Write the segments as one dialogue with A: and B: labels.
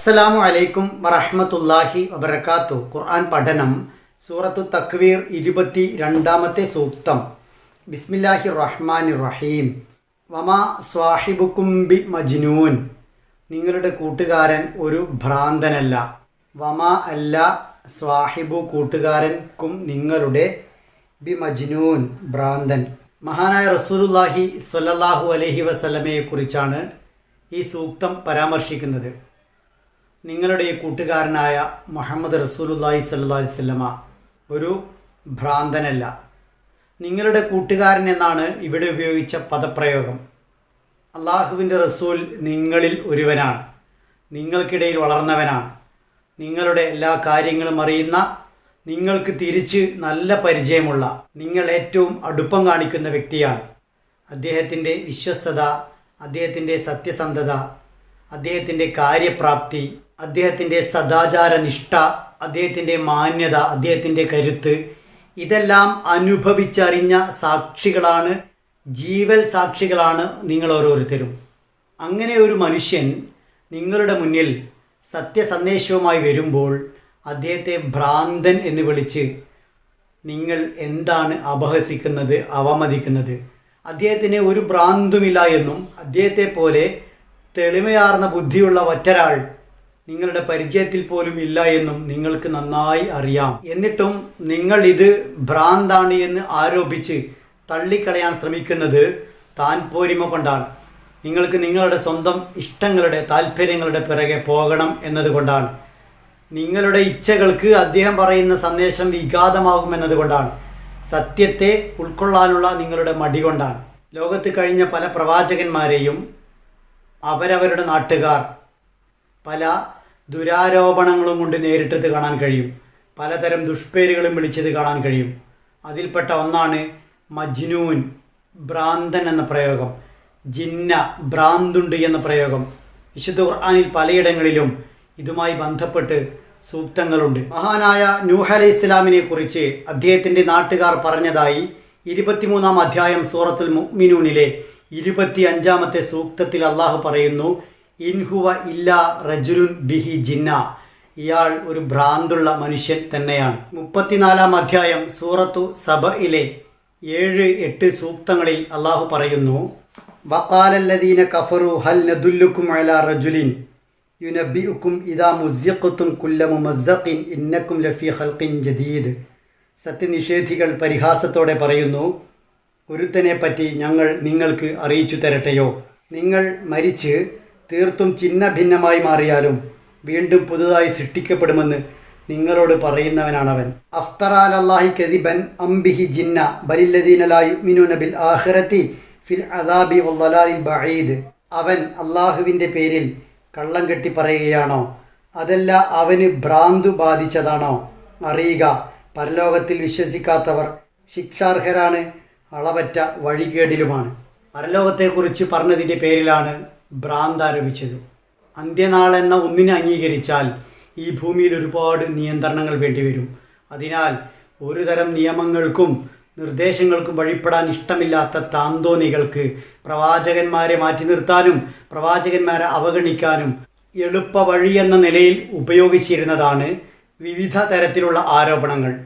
A: അസ്സലാമു അലൈക്കും വറഹ്മത്തുള്ളാഹി വബർക്കാത്തു ഖുർആൻ പഠനം സൂറത്തു തക്വീർ ഇരുപത്തി രണ്ടാമത്തെ സൂക്തം. ബിസ്മില്ലാഹി റഹ്മാൻ റഹീം വമാ സ്വാഹിബുക്കും ബി മജ്നൂൻ. നിങ്ങളുടെ കൂട്ടുകാരൻ ഒരു ഭ്രാന്തനല്ല. വമാ അല്ല സ്വാഹിബു കൂട്ടുകാരൻക്കും നിങ്ങളുടെ ബി മജ്നൂൻ ഭ്രാന്തൻ. മഹാനായ റസൂലുല്ലാഹി സ്വല്ലല്ലാഹു അലഹി വസല്ലമയെ കുറിച്ചാണ് ഈ സൂക്തം പരാമർശിക്കുന്നത്. നിങ്ങളുടെ കൂട്ടുകാരനായ മുഹമ്മദ് റസൂലുല്ലാഹി സല്ലല്ലാഹി വസല്ലമ ഒരു ഭ്രാന്തനല്ല. നിങ്ങളുടെ കൂട്ടുകാരൻ എന്നാണ് ഇവിടെ ഉപയോഗിച്ച പദപ്രയോഗം. അള്ളാഹുവിന്റെ റസൂൽ നിങ്ങളിൽ ഒരുവനാണ്. നിങ്ങൾക്കിടയിൽ വളർന്നവനാണ്. നിങ്ങളുടെ എല്ലാ കാര്യങ്ങളും അറിയുന്ന നിങ്ങൾക്ക് തിരിച്ച് നല്ല പരിചയമുള്ള നിങ്ങൾ ഏറ്റവും അടുപ്പം കാണിക്കുന്ന വ്യക്തിയാണ്. അദ്ദേഹത്തിന്റെ വിശ്വസ്തത അദ്ദേഹത്തിന്റെ സത്യസന്ധത അദ്ദേഹത്തിന്റെ കാര്യപ്രാപ്തി അദ്ദേഹത്തിന്റെ സദാചാര നിഷ്ഠ അദ്ദേഹത്തിന്റെ മാന്യത അദ്ദേഹത്തിന്റെ കരുത്ത് ഇതെല്ലാം അനുഭവിച്ചറിഞ്ഞ സാക്ഷികളാണ് ജീവൽ സാക്ഷികളാണ് നിങ്ങൾ ഓരോരുത്തരും. അങ്ങനെ ഒരു മനുഷ്യൻ നിങ്ങളുടെ മുന്നിൽ സത്യസന്ദേശവുമായി വരുമ്പോൾ അദ്ദേഹത്തെ ഭ്രാന്തൻ എന്ന് വിളിച്ച് നിങ്ങൾ എന്താണ് അപഹസിക്കുന്നത് അവമതിക്കുന്നത്? അദ്ദേഹത്തിന് ഒരു ഭ്രാന്തുമില്ല എന്നും അദ്ദേഹത്തെ പോലെ തെളിമയാർന്ന ബുദ്ധിയുള്ള ഒറ്റരാൾ നിങ്ങളുടെ പരിചയത്തിൽ പോലും ഇല്ല എന്നും നിങ്ങൾക്ക് നന്നായി അറിയാം. എന്നിട്ടും നിങ്ങൾ ഇത് ഭ്രാന്താണ് എന്ന് ആരോപിച്ച് തള്ളിക്കളയാൻ ശ്രമിക്കുന്നത് താൻ പോരിമ കൊണ്ടാണ്. നിങ്ങൾക്ക് നിങ്ങളുടെ സ്വന്തം ഇഷ്ടങ്ങളുടെ താല്പര്യങ്ങളുടെ പിറകെ പോകണം എന്നതുകൊണ്ടാണ്. നിങ്ങളുടെ ഇച്ഛകൾക്ക് അദ്ദേഹം പറയുന്ന സന്ദേശം വിഘാതമാകുമെന്നതുകൊണ്ടാണ് സത്യത്തെ ഉൾക്കൊള്ളാനുള്ള നിങ്ങളുടെ മടി കൊണ്ടാണ്. ലോകത്ത് കഴിഞ്ഞ പല പ്രവാചകന്മാരെയും അവരവരുടെ നാട്ടുകാർ പല ദുരാരോപണങ്ങളും കൊണ്ട് നേരിട്ടത് കാണാൻ കഴിയും. പലതരം ദുഷ്പേരുകളും വിളിച്ചത് കാണാൻ കഴിയും. അതിൽപ്പെട്ട ഒന്നാണ് മജ്നൂൻ ഭ്രാന്തൻ എന്ന പ്രയോഗം. ജിന്ന ഭ്രാന്തുണ്ട് എന്ന പ്രയോഗം. വിശുദ്ധ ഖുർആാനിൽ പലയിടങ്ങളിലും ഇതുമായി ബന്ധപ്പെട്ട് സൂക്തങ്ങളുണ്ട്. മഹാനായ നൂഹ് അലൈഹി ഇസ്ലാമിനെ കുറിച്ച് അദ്ദേഹത്തിന്റെ നാട്ടുകാർ പറഞ്ഞതായി ഇരുപത്തിമൂന്നാം അധ്യായം സൂറത്തുൽ മുഅ്മിനൂനിലെ ഇരുപത്തി അഞ്ചാമത്തെ സൂക്തത്തിൽ അള്ളാഹു പറയുന്നു ഇൻഹുവ ഇല്ല റജുലുൻ ബിഹി ജിന്ന. ഇയാൾ ഒരു ഭ്രാന്തുള്ള മനുഷ്യൻ തന്നെയാണ്. മുപ്പത്തിനാലാം അധ്യായം സൂറത്തു സബയിലെ ഏഴ് എട്ട് സൂക്തങ്ങളിൽ അള്ളാഹു പറയുന്നു വക്കാലല്ലദീന കഫറു ഹൽ നദുല്ലുക്കും അല റജുലിൻ. യുനബിഉക്കും ഇതാ മുസ്യഖത്തും കുല്ലമു മസ്സഖിൻ ഇന്നക്കും ലഫി ഖൽഖിൻ ജദീദ്. സത്യനിഷേധികൾ പരിഹാസത്തോടെ പറയുന്നു ഒരുത്തനെ പറ്റി ഞങ്ങൾ നിങ്ങൾക്ക് അറിയിച്ചു തരട്ടെയോ? നിങ്ങൾ മരിച്ച് തീർത്തും ചിന്ന ഭിന്നമായി മാറിയാലും വീണ്ടും പുതുതായി സൃഷ്ടിക്കപ്പെടുമെന്ന് നിങ്ങളോട് പറയുന്നവനാണവൻ. അഫ്തറാൽ അംബിഹി ജിന്ന ബലില്ലദീനലായു ഫിൽ അദാബി ബഈദ്. അവൻ അള്ളാഹുവിന്റെ പേരിൽ കള്ളം കെട്ടി പറയുകയാണോ? അതല്ല അവന് ഭ്രാന്തു ബാധിച്ചതാണോ? അറിയുക പരലോകത്തിൽ വിശ്വസിക്കാത്തവർ ശിക്ഷാർഹരാണ് അളവറ്റ വഴികേടിലുമാണ്. പരലോകത്തെക്കുറിച്ച് പറഞ്ഞതിന്റെ പേരിലാണ് ഭ്രാന്ത് ആരോപിച്ചത് അന്ത്യനാൾ എന്ന ഒന്നിനെ അംഗീകരിച്ചാൽ ഈ ഭൂമിയിൽ ഒരുപാട് നിയന്ത്രണങ്ങൾ വേണ്ടിവരും. അതിനാൽ ഒരു തരം നിയമങ്ങൾക്കും നിർദ്ദേശങ്ങൾക്കും വഴിപ്പെടാൻ ഇഷ്ടമില്ലാത്ത താന്തോനികൾക്ക് പ്രവാചകന്മാരെ മാറ്റി നിർത്താനും പ്രവാചകന്മാരെ അവഗണിക്കാനും എളുപ്പ വഴി എന്ന നിലയിൽ ഉപയോഗിച്ചിരുന്നതാണ് വിവിധ തരത്തിലുള്ള ആരോപണങ്ങൾ.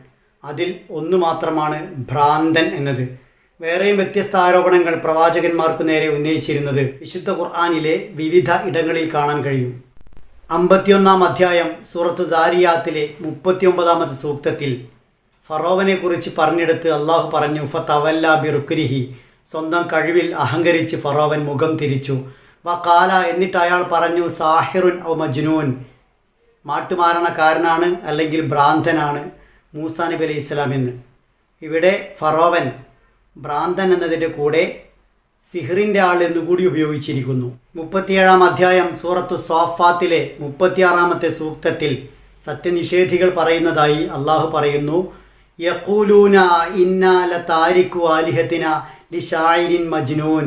A: അതിൽ ഒന്ന് മാത്രമാണ് ഭ്രാന്തൻ എന്നത്. വേറെയും വ്യത്യസ്ത ആരോപണങ്ങൾ പ്രവാചകന്മാർക്ക് നേരെ ഉന്നയിച്ചിരുന്നത് വിശുദ്ധ ഖുർആാനിലെ വിവിധ ഇടങ്ങളിൽ കാണാൻ കഴിയും. അമ്പത്തിയൊന്നാം അധ്യായം സൂറത്ത് ദാരിയാത്തിലെ മുപ്പത്തിയൊമ്പതാമത്തെ സൂക്തത്തിൽ ഫറോവനെ കുറിച്ച് പറഞ്ഞെടുത്ത് അള്ളാഹു പറഞ്ഞു ഫത്തവല്ല ബിറുക്രിഹി. സ്വന്തം കഴിവിൽ അഹങ്കരിച്ച് ഫറോവൻ മുഖം തിരിച്ചു. വ കാല എന്നിട്ട് അയാൾ പറഞ്ഞു സാഹിറുൻ ഔ മജ്നൂൻ. മാട്ടുമാരണക്കാരനാണ് അല്ലെങ്കിൽ ഭ്രാന്തനാണ് മൂസാ നബി അലൈഹി ഇസ്ലാം എന്ന്. ഇവിടെ ഫറോവൻ ഭ്രാന്തൻ എന്നതിന്റെ കൂടെ സിഹറിന്റെ ആൾ എന്നുകൂടി ഉപയോഗിച്ചിരിക്കുന്നു. മുപ്പത്തിയേഴാം അധ്യായം സൂറത്തു സോഫാത്തിലെ മുപ്പത്തിയാറാമത്തെ സൂക്തത്തിൽ സത്യനിഷേധികൾ പറയുന്നതായി അള്ളാഹു പറയുന്നു യക്കൂലൂന ഇന്നാല താരിഖു ആലിഹത്തിന ലി ഷായിരിൻ മജ്നൂൻ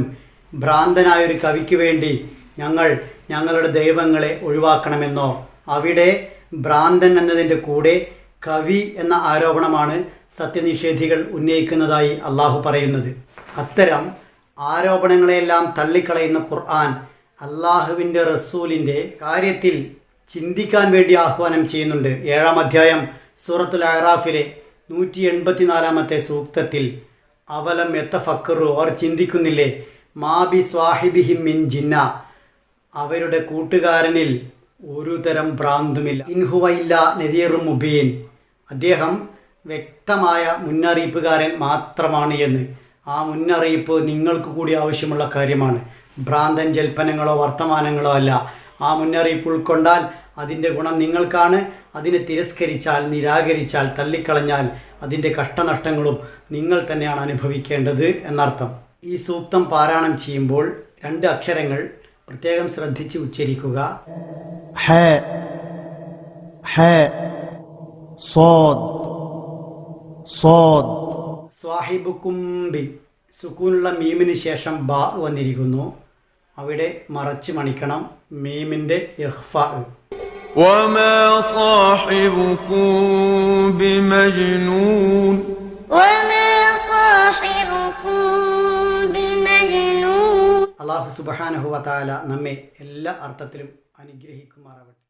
A: ഭ്രാന്തനായൊരു കവിക്ക് വേണ്ടി ഞങ്ങൾ ഞങ്ങളുടെ ദൈവങ്ങളെ ഒഴിവാക്കണമെന്നോ അവിടെ ഭ്രാന്തൻ എന്നതിന്റെ കൂടെ കവി എന്ന ആരോപണമാണ് സത്യനിഷേധികൾ ഉന്നയിക്കുന്നതായി അള്ളാഹു പറയുന്നത്. അത്തരം ആരോപണങ്ങളെയെല്ലാം തള്ളിക്കളയുന്ന ഖുർആൻ അള്ളാഹുവിന്റെ റസൂലിന്റെ കാര്യത്തിൽ ചിന്തിക്കാൻ വേണ്ടി ആഹ്വാനം ചെയ്യുന്നുണ്ട്. ഏഴാം അധ്യായം സൂറത്തുൽ അഹ്റാഫിലെ നൂറ്റി എൺപത്തിനാലാമത്തെ സൂക്തത്തിൽ അവലം എത്ത ഫക്കറു അവർ ചിന്തിക്കുന്നില്ലേ? മാബി സ്വാഹിബിഹിം മിൻ ജിന്ന. അവരുടെ കൂട്ടുകാരനിൽ ഒരു തരം ഭ്രാന്തുമില്ല ഇൻഹുവയില്ല നദീർ മുബീൻ. അദ്ദേഹം വ്യക്തമായ മുന്നറിയിപ്പുകാരൻ മാത്രമാണ് എന്ന്. ആ മുന്നറിയിപ്പ് നിങ്ങൾക്ക് കൂടി ആവശ്യമുള്ള കാര്യമാണ്. ഭ്രാന്തൻ ജൽപ്പനങ്ങളോ വർത്തമാനങ്ങളോ അല്ല. ആ മുന്നറിയിപ്പ് ഉൾക്കൊണ്ടാൽ അതിന്റെ ഗുണം നിങ്ങൾക്കാണ്. അതിനെ തിരസ്കരിച്ചാൽ നിരാകരിച്ചാൽ തള്ളിക്കളഞ്ഞാൽ അതിന്റെ കഷ്ടനഷ്ടങ്ങളും നിങ്ങൾ തന്നെയാണ് അനുഭവിക്കേണ്ടത് എന്നർത്ഥം. ഈ സൂക്തം പാരായണം ചെയ്യുമ്പോൾ രണ്ട് അക്ഷരങ്ങൾ പ്രത്യേകം ശ്രദ്ധിച്ച് ഉച്ചരിക്കുക
B: حاء حاء صاد صاد
A: സ്വാഹിബ് കുംബി സുക്കൂനുള്ള മീമിന് ശേഷം ബാ വന്നിരിക്കുന്നു അവിടെ മറച്ച് മണിക്കണം മീമിൻ്റെ ഇഹ്ഫ
C: وما صاحبكم بمجنون
D: وما
A: അള്ളാഹു സുബഹാനഹുവ താല നമ്മെ എല്ലാ അർത്ഥത്തിലും അനുഗ്രഹിക്കുമാറാവട്ടെ.